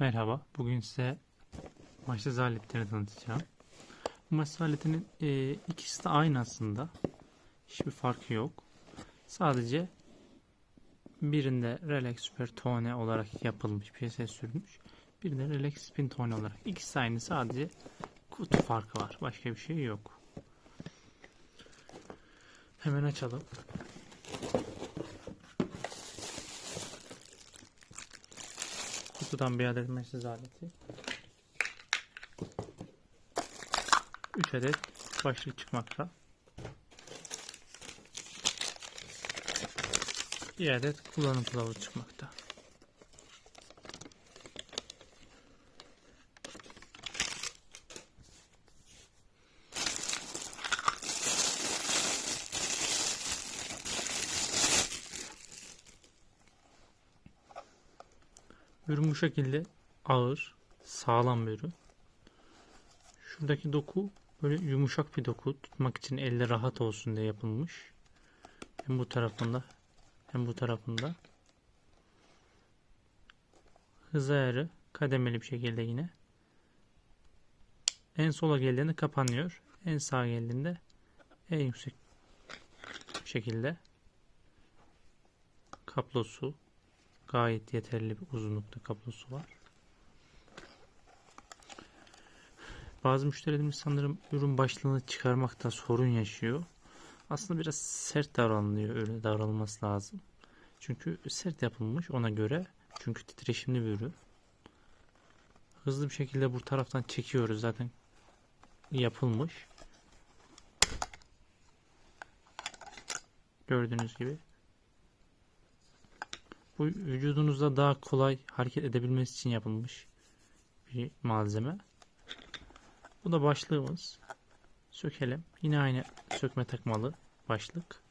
Merhaba, bugün size maşsız aletlerini tanıtacağım. Bu maşsız aletinin e, ikisi de aynı aslında. Hiçbir farkı yok. Sadece birinde Relax Super Tone olarak yapılmış, piyasaya sürülmüş. Birinde Relax Spin Tone olarak. İkisi aynı sadece kutu farkı var. Başka bir şey yok. Hemen açalım. Kutudan bir adet mesaj aleti. 3 adet başlık çıkmakta. Bir adet kullanım kılavuzu çıkmakta. Ürün bu şekilde ağır, sağlam bir ürün. Şuradaki doku böyle yumuşak bir doku. Tutmak için elde rahat olsun diye yapılmış. Hem bu tarafında hem bu tarafında. Hız ayarı kademeli bir şekilde yine. En sola geldiğinde kapanıyor. En sağa geldiğinde en yüksek şekilde kablosu gayet yeterli bir uzunlukta kablosu var. Bazı müşterilerimiz sanırım ürün başlığını çıkarmakta sorun yaşıyor. Aslında biraz sert davranılıyor. Öyle davranılması lazım. Çünkü sert yapılmış ona göre. Çünkü titreşimli bir ürün. Hızlı bir şekilde bu taraftan çekiyoruz zaten yapılmış. Gördüğünüz gibi. Bu vücudunuzda daha kolay hareket edebilmesi için yapılmış bir malzeme. Bu da başlığımız. Sökelim. Yine aynı sökme takmalı başlık.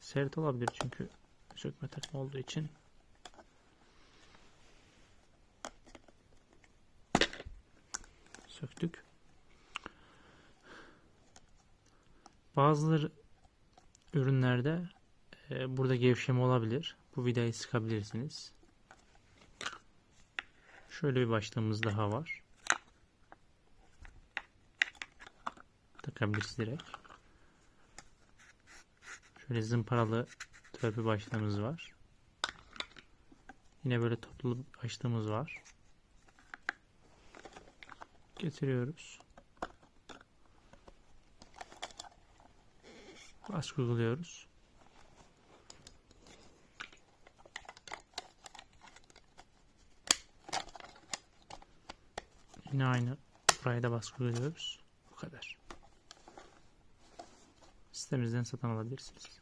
Sert olabilir çünkü sökme takma olduğu için. Söktük. Bazıları ürünlerde burada gevşeme olabilir. Bu vidayı sıkabilirsiniz. Şöyle bir başlığımız daha var. Takabiliriz direkt. Şöyle zımparalı törpü başlığımız var. Yine böyle toplu başlığımız var. Getiriyoruz. Baskı uyguluyoruz. Yine aynı buraya da baskı uyguluyoruz. Bu kadar. Sitemizden satın alabilirsiniz.